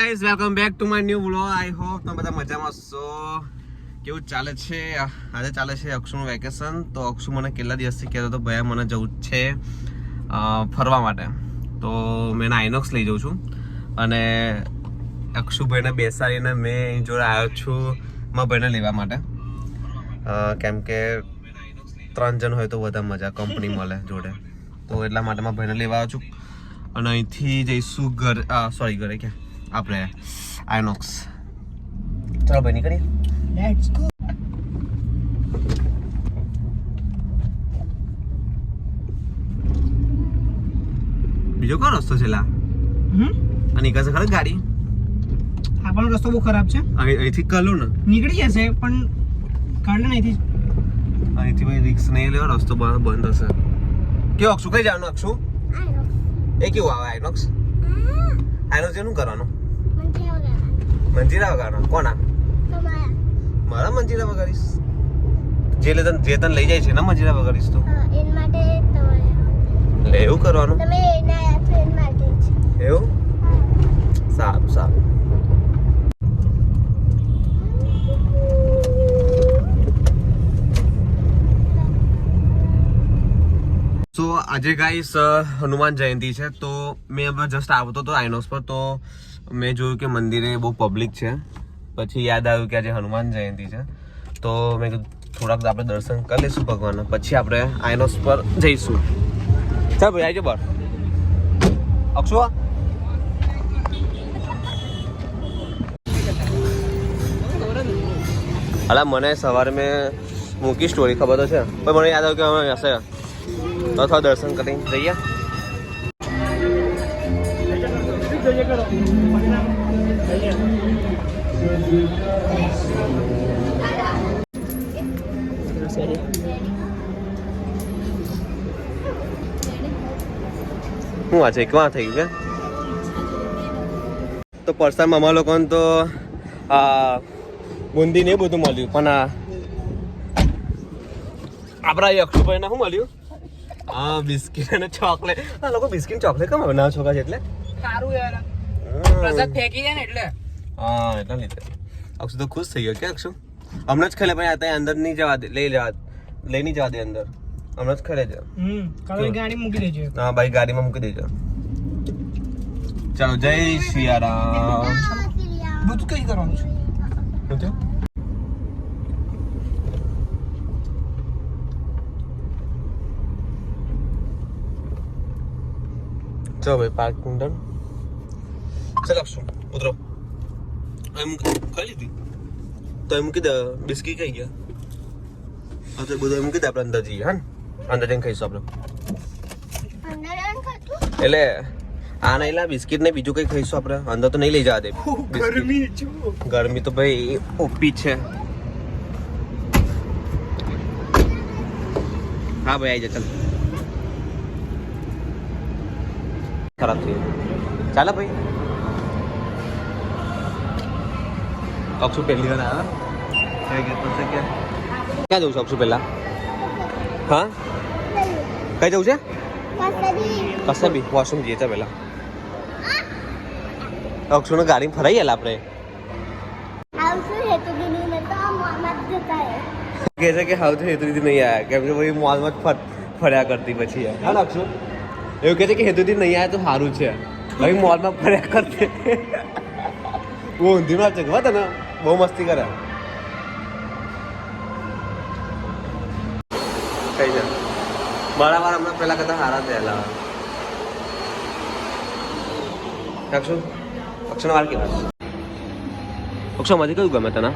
Guys welcome back to my new vlog I hope તમે બધા મજામાં છો કેવું ચાલે છે? આજે ચાલે છે અક્ષુનું વેકેશન તો અક્ષુ મને કેટલા દિવસથી કહેતો હતો ભાઈ મને જવું છે ફરવા માટે. તો મેં આઈનોક્સ લઈ જાઉં છું. અને અક્ષુભાઈને બેસાડીને મેં એની જોડે આવ્યો છું મારા ભાઈને લેવા માટે. કેમ કે ત્રણ જણ હોય તો વધારે મજા કંપની મળે જોડે. તો એટલા માટે મારા ભાઈને લેવા આવ્યો છું. અને અહીંથી જઈશું ઘર સોરી ઘરે ક્યાં? આપણે આઈનોક્સ ચાલો ભાઈ નીકળીએ. લેટ્સ ગો બીજો કયો રસ્તો છે લા? હમ? અને નીકળશે ખરે ગાડી? આપણો રસ્તો બહુ ખરાબ છે. અહીં અહીંથી કલો ને. નીકળી જશે પણ કાઢે અહીંથી અહીંથી ભાઈ રિક્સ નહીં લેવા રસ્તો બંધ બંધ હશે. કેવું અક્ષુ કઈ જવાનું અક્ષુ? એ કેવું આવે આઈનોક્સ આઈનોક્સ જેનું કરવાનું? મંજીરા વગાડવાનું કોના? મારા મંજીરા વગાડીશ. જે લે તને જે તને લઈ જાય છે ને મંજીરા વગાડીશ તો. લે એવું કરવાનું? એવું? સારું સારું. સો આજે ગાઈસ હનુમાન જયંતિ છે, તો મેં હમણાં જસ્ટ આવતો હતો આઈનોક્સ પર, તો મેં જોયું કે મંદિરે બહુ પબ્લિક છે. પછી યાદ આવ્યું કે આજે હનુમાન જયંતિ છે. તો મેં કીધું, થોડાક આપણે દર્શન કરી લઈશું ભગવાનના. પછી આપણે આઈનોક્સ પર જઈશું. ચાલ ભાઈ આવજો બાર અક્ષુ અલા, મને સવારે મેં મૂકી સ્ટોરી ખબર તો છે. પણ મને યાદ આવ્યું કે અમે હશે. તો થોડા દર્શન કરી જઈએ શું આજે ક્યાં થઈ ગયું. તો પરસાદમાં અમારા લોકોને તો, આ બુંદી ને બધું મળ્યું. પણ આ, આપણા અક્ષુભાઈને શું મળ્યું? હા બિસ્કિટ અને ચોકલેટ. આ લોકો બિસ્કિટ ચોકલેટ કેમ બનાવે છોકરા છે એટલે? સારું યાર પ્રસાદ ફેંકી દે ને એટલે. હા એટલા લીધે. અક્ષુ તો ખુશ થઈ ગયો. કે અક્ષુ હમણાં જ ખેલે પણ આ ત્યાં અંદર નહીં જવા દે લઈ જવા લઈ નહીં જવા દે અંદર. હમણાં જ ખેલે હમ કાલે ગાડી મૂકી દેજો હા ભાઈ ગાડીમાં મૂકી દેજો. ચાલો જય સિયારામ બધું કઈ કરવાનું છે? શું ચલો ભાઈ પાર્કિંગ ડન ચાલ આપશું ઉતરો એમ ખાઈ લીધી તો એમ મૂકી દે બિસ્કીટ ખાઈ ગયા હા તો બધું એમ દે આપણે અંદર જઈએ હા? અંદર જઈને ખાઈશું આપણે એટલે આ નહીં લા બિસ્કિટ ને બીજું કઈ ખાઈશું આપણે અંદર તો નહીં લઈ જવા દે ગરમી જો ગરમી તો ભાઈ ઓપી છે હા ભાઈ આવી જા ચાલ ખરાબ થઈ ચાલો ભાઈ? અક્ષુ પહેલી વાર આવ્યા ક્યાં જવું છે અક્ષુ પહેલા? હા? કઈ જવું છે? કશે બી વોશરૂમ જઈએ છે પહેલા. અક્ષુને ગાડી ફરાઈ ગયેલા આપણે. કે છે કે હાઉ તો હેતુથી નહીં આવ્યા કેમ કે ભાઈ મોલમાં જ ફર્યા કરતી પછી. હા નાખશો એવું કહે છે કે હેતુથી નહીં આવ્યા તો સારું છે. ભાઈ મોલમાં ફર્યા કરતી બહુ ઊંધી વાત છે ખબર તને? બહુ મસ્તી કરે. કઈ છે? મારા વાર હમણાં પહેલા કરતા સારા થયેલા અક્ષુ અક્ષુનો વાર કેવા અક્ષુમાંથી કયું ગમે તને?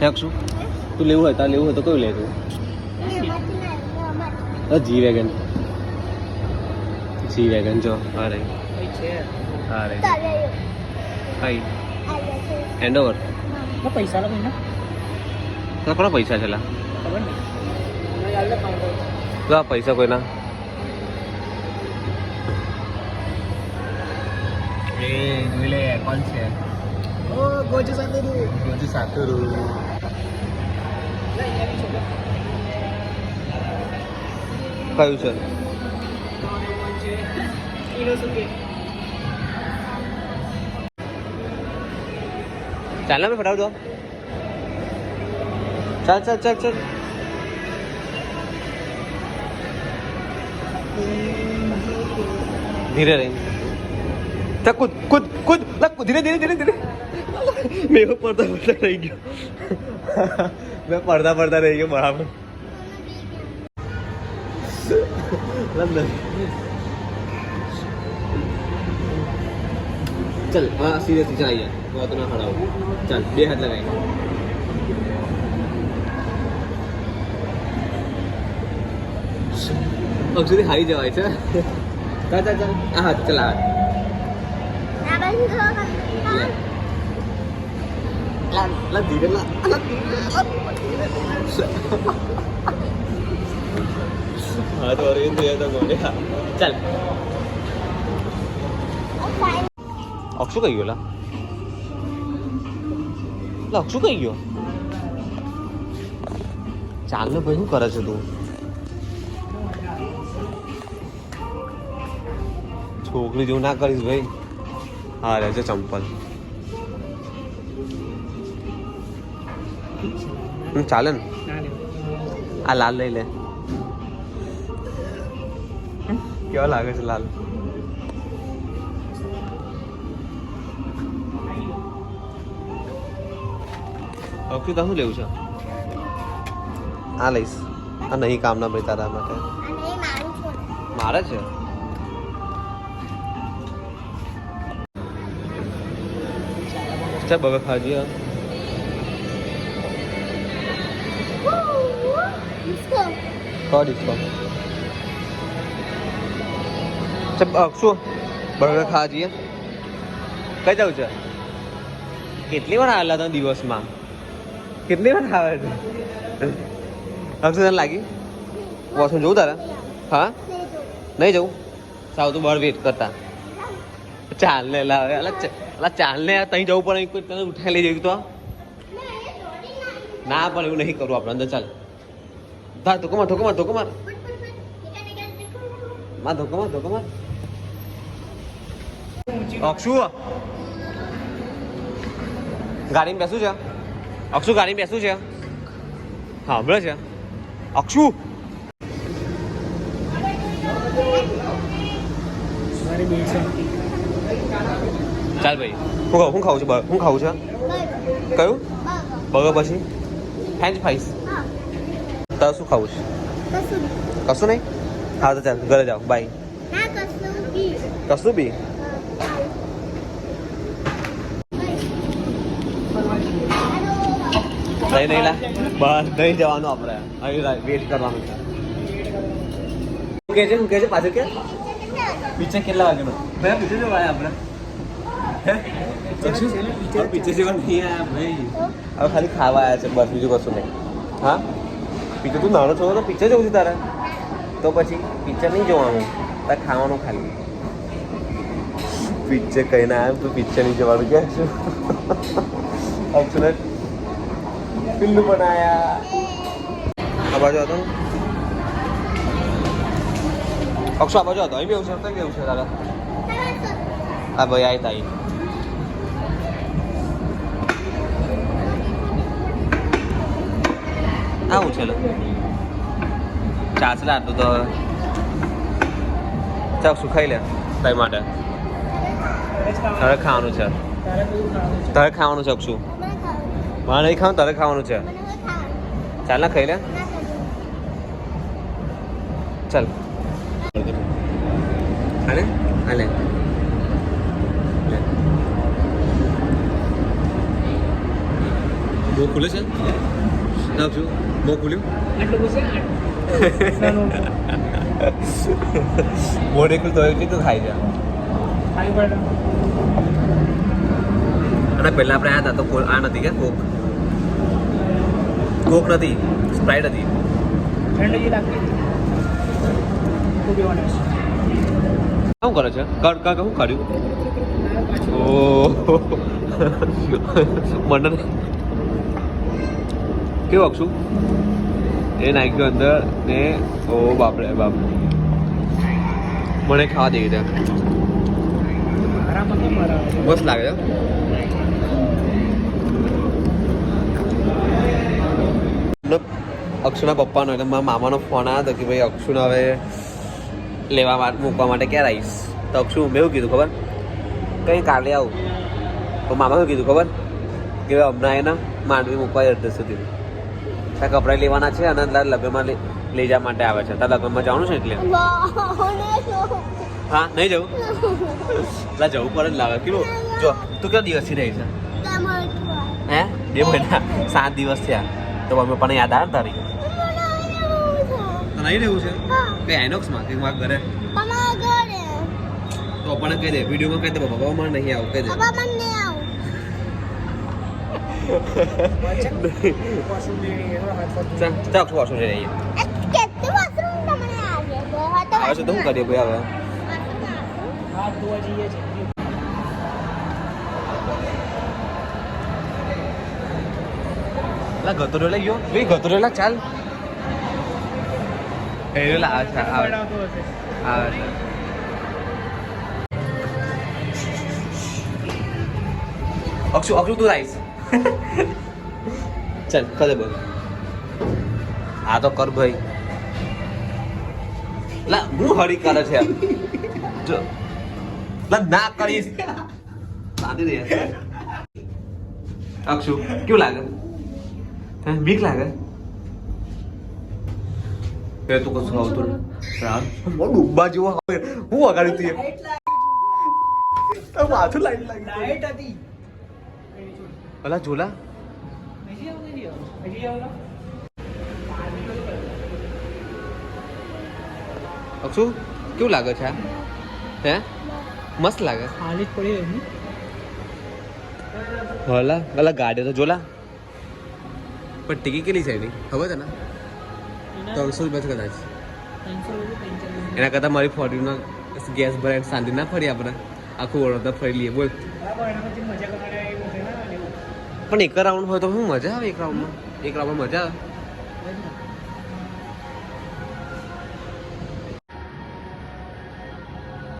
હે અક્ષુ તું લેવું હોય તાર લેવું હોય તો કયું લે તું? G wagon. જી વેગન જો. આ રહી આ રહી કઈ હેન્ડ ઓવર પૈસા લખો ને કોના પૈસા છે લા? પૈસા કોઈના? એ જોઈ લે કોણ છે? ઓ ગોજુ સાથે બધું સાકરું કયું છે? ચાલ ને ફટાફટ દો ચાલ ચાલ ચાલ ચાલ ધીરે રહી ચાલ કૂદ કૂદ કૂદ લા, કૂદ ધીરે ધીરે ધીરે ધીરે મેં એવું પડતા પડતા રહી ગયો મેં પડતા પડતા चल हाँ सीरियसली चल आइए मैं तो ना खड़ा हूँ चल बे हाथ लगाएंगे અક્ષુથી હારી જવાય છે ચાલ ચાલ ચાલ આ હાથ ચાલ આ હાથ લે. લા લા ધીરે લા લા ધીરે લા હાથ ઓર એ થયા તો કોને ચાલ અક્ષુ કઈ ગયો લા અક્ષુ કઈ ગયો ચાલ ભાઈ શું કરે છે તું છોકરી જેવું ના કરીશ ભાઈ હા છે ચંપલ ચાલે ને આ લાલ લઈ લે કેવા લાગે છે લાલ અક્ષુ શું લેવું છે? આ લઈશ. આ નહીં કામના ભાઈ તારા માટે. મારે છે? ચાલ હવે ખાજી ચાલ બર્ગર ખાવા જઈએ કઈ જવું છે? કેટલી વાર આવેલા તમે દિવસમાં? કેટલી વાર આવે છે? અક્ષુ તને લાગી? વોશરૂમ જવું તારે? હા? નહીં જવું? સાવ તું બહાર વેટ કરતા. ચાલ ને લાવે ચાલ ને ત્યાં જવું પડે, કોઈ તને ઉઠાઈ લઈ જવું તો? ના પણ એવું નહીં કરવું આપણે, અંદર ચાલ. ધા, ધોકો માર ધોકો માર ધોકો માર. માં ધોકો માર ધોકો માર. અક્ષુ. ગાડીમાં બેસું છે? અક્ષુ ગાડી બેસું છે? હા હમણાં છે? અક્ષુ! ચાલ ભાઈ. હું ખાઉં હું ખાવું છું હું ખાવું છું કયું? બગર પછી? French fries. તારે શું ખાવું છે? કશું નહીં. હા તો ચાલ ઘરે જાઓ. બાય. કશું બી? નહીં નહીં લા. બસ નહીં જવાનું આપણે. અહીં વેટ કરવાનું છે. કહે છે હું કહે છે પાછળ કે? પિક્ચર કેટલા વાગે ભાઈ પીછે જો ભાઈ આપણે. પિક્ચર જેવા નહીં ભાઈ. હવે ખાલી ખાવા આવ્યા છે બસ બીજું કશું નહીં. હા? પિક્ચર તું નાનો છો તો પિક્ચર જોવું છે તારે. તો પછી પિક્ચર નહીં જોવાનું. તારે ખાવાનું ખાલી. પિક્ચર કહીને આવ્યા તું પિક્ચર નહીં જવાનું કે શું પિલ્લુ बनाया अब બાજુ હતો? हूँ અક્ષો આ બાજુ હતો. અહીં બેવું છે તો કેવું છે તારા હા ભાઈ આય તાઈ આવું છે લો ચાલશે આટલું તો ચાલ સુખાઈ લે તારી માટે? તારે ખાવાનું છે. તારે ખાવાનું છે, અક્ષુ? મારે નહીં ખાવાનું તારે ખાવાનું છે ચાલ ના ખાઈ લે ચાલ હાલે હાલે લે. મોં ખુલે છે નાખજો મોં ખુલ્યું આટલું પૂછે નાનું મોં એકલું તો એટલી તો ખાઈ જાય ખાઈ પડે અને પહેલા આપણે આવ્યા હતા તો આ નથી કે કોક. કોક નથી સ્પ્રાઇટ હતી. શું કરે છે? કર કર શું કર્યું ઓ મને કેવું અક્ષુ? એ નાખ્યું અંદર ને ઓ બાપરે બાપ મને ખાવા દેવી ત્યાં મસ્ત લાગે અક્ષુના પપ્પાનો, એટલે મારા મામાનો ફોન આવ્યો હતો કે ભાઈ અક્ષુને હવે લેવા મૂકવા માટે ક્યારે આવીશ તો અક્ષુ, મેં એવું કીધું, ખબર? કંઈ કાલે આવું. તો મામા શું કીધું, ખબર? કે ભાઈ હમણાં એના માંડવી મૂકવા અડધે સુધી ત્યાં કપડાં લેવાના છે અને તારા લગ્નમાં લઈ જવા માટે આવે છે. તારા લગ્નમાં જવાનું છે એટલે? હા નહીં જવું? લા જવું પડે જ લાગે. કેવું જો તું કેટલા દિવસથી રહી છે? હે? બે મહિના? સાત દિવસ થયા. તો મમ્મી પણ યાદ આવે તારી? તો નહીં રહેવું છે? કઈ આઇનોક્સમાં કે મારા ઘરે? તો પણ કહી દે વિડીયોમાં કહી દે બાબા મને નહીં આવું કહી દે. ચાલ ચાલ વોશરૂમ જઈ રહીએ આવે છે તો શું કરીએ ભાઈ હવે? હાથ ધોવા જઈએ છે લા ગતરો લઈ ગયો ભાઈ ગતરો લા ચાલ એ લા આવે છે આવે છે. બનાવતો હશે આવે છે અક્ષુ અક્ષુ તું રાઈસ ચાલ કરે બોલ આ તો કર ભાઈ લા હું હરી કરે છે જો લા ના કરીશ શાંતિ દે અક્ષુ કેવું લાગે? હે બીક લાગે? એ તું કશું આવતું નહીં. યાર બહુ જેવો આવે. હું વગાડી તું? તારું માથું લાઈટ લાગી. લાઈટ હતી. અલા નથી આવું અક્ષુ કેવું લાગે છે? હે? મસ્ત લાગે. ખાલી પડી રહી હલા ગલા ગાડી તો જોલા. પણ ટિકિટ કેટલી છે એની? ખબર છે ને? ત્રણસો રૂપિયા છે કદાચ. એના કરતાં મારી ફોર્ચ્યુનર ગેસ ભરાય શાંતિ ના ફરી આપણે. આખું વડોદરા ફરી લઈએ બોલ. પણ એક રાઉન્ડ હોય તો શું મજા આવે એક રાઉન્ડમાં એક રાઉન્ડમાં મજા આવે.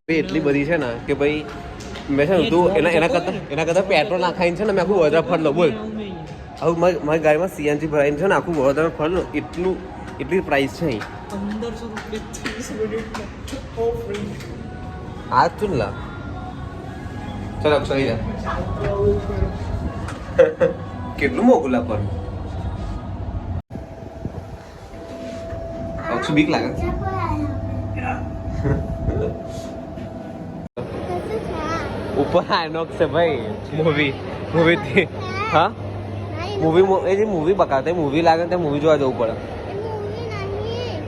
એટલી બધી છે ને કે ભાઈ મેં છે ને તું એના એના કરતાં એના કરતાં પેટ્રોલ નાખાઈને છે ને મેં આખું વધારે ફળ લઉં બોલ. હવે મારી મારી ગાડીમાં સીએનજી ભરાઈને છે ને આખું વધારે ફર લઉં એટલું એટલી પ્રાઇસ છે આ તું ને લા ચલો. સહી જા કેટલું મોંઘું લા પણ અક્ષુ બીક લાગે? આઇનોક્સ છે ભાઈ મૂવી મૂવી હા? મૂવી એ જે મૂવી બતાવતા મૂવી લાગે તે મૂવી જોવા જવું પડે.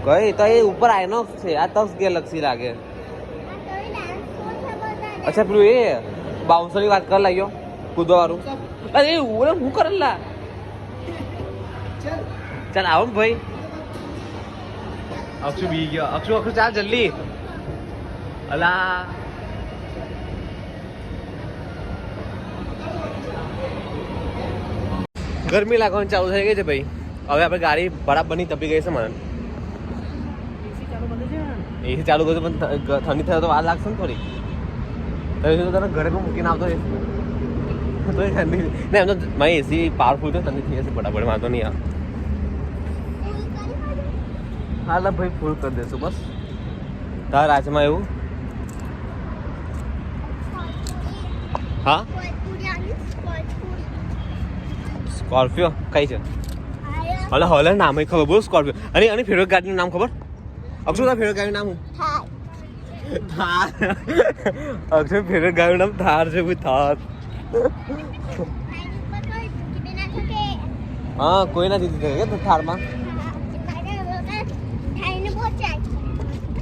કઈ, તો એ ઉપર આઈનોક્સ છે. આ તસ ગેલેક્સી લાગે. અચ્છા, પેલું એ બાઉન્સરની વાત કર લાગ્યો કૂદવા અરે ઓરે હું કરેલા? ચાલ, આવો ને ભાઈ. અક્ષુ બી ગયો અક્ષુ અક્ષુ ચાલ, જલ્દી. અલા. ગરમી લાગવાની ચાલુ થઈ ગઈ છે ભાઈ. હવે આપણે ગાડી બરાબરની તપી ગઈ છે મને. એસી ચાલુ કર્યું પણ ઠંડી થાય તો વાર લાગશે ને થોડી. તો તને ઘરે પણ મૂકીને આવતો તો ઠંડી ના, એમ તો મારી એસી પાવરફુલ છે, ઠંડી થઈ જશે બરાબર વાંધો નહીં આ હા, લા ભાઈ ફૂલ કરી દેશું, બસ. તારા રાજમાં એવું? હા? સ્કોર્પિયો? કઈ છે? હલે હલે નામ ખબર બોલ સ્કોર્પિયો. અને અને ફેવરેટ ગાડીનું નામ ખબર? અક્ષુ તારા ફેવરેટ ગાડીનું નામ શું? થાર. અક્ષુ ફેવરેટ ગાડીનું નામ થાર છે ભાઈ થાર. હા કોઈ ના જીતી શકે કે થારમાં.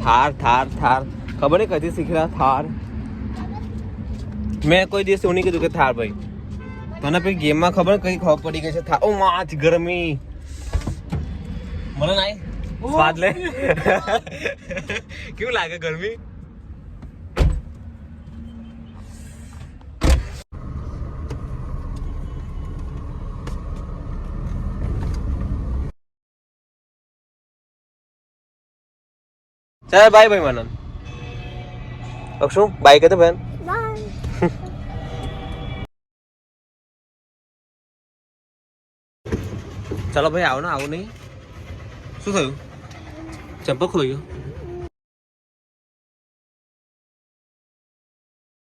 થાર થાર થાર. ખબર નહીં કદી શીખેલા થાર? મેં કોઈ દિવસ એવું નહીં કીધું કે થાર ભાઈ. તને પછી ગેમમાં ખબર કઈ ખબર પડી ગઈ છે? થાર ઓ માચ ગરમી. મને નાય. સ્વાદ લે. કેવું લાગે ગરમી? ચાલ બાય ભાઈ મને અક્ષુ બાય કે તો બેન ચાલો ભાઈ આવો ને આવો નહીં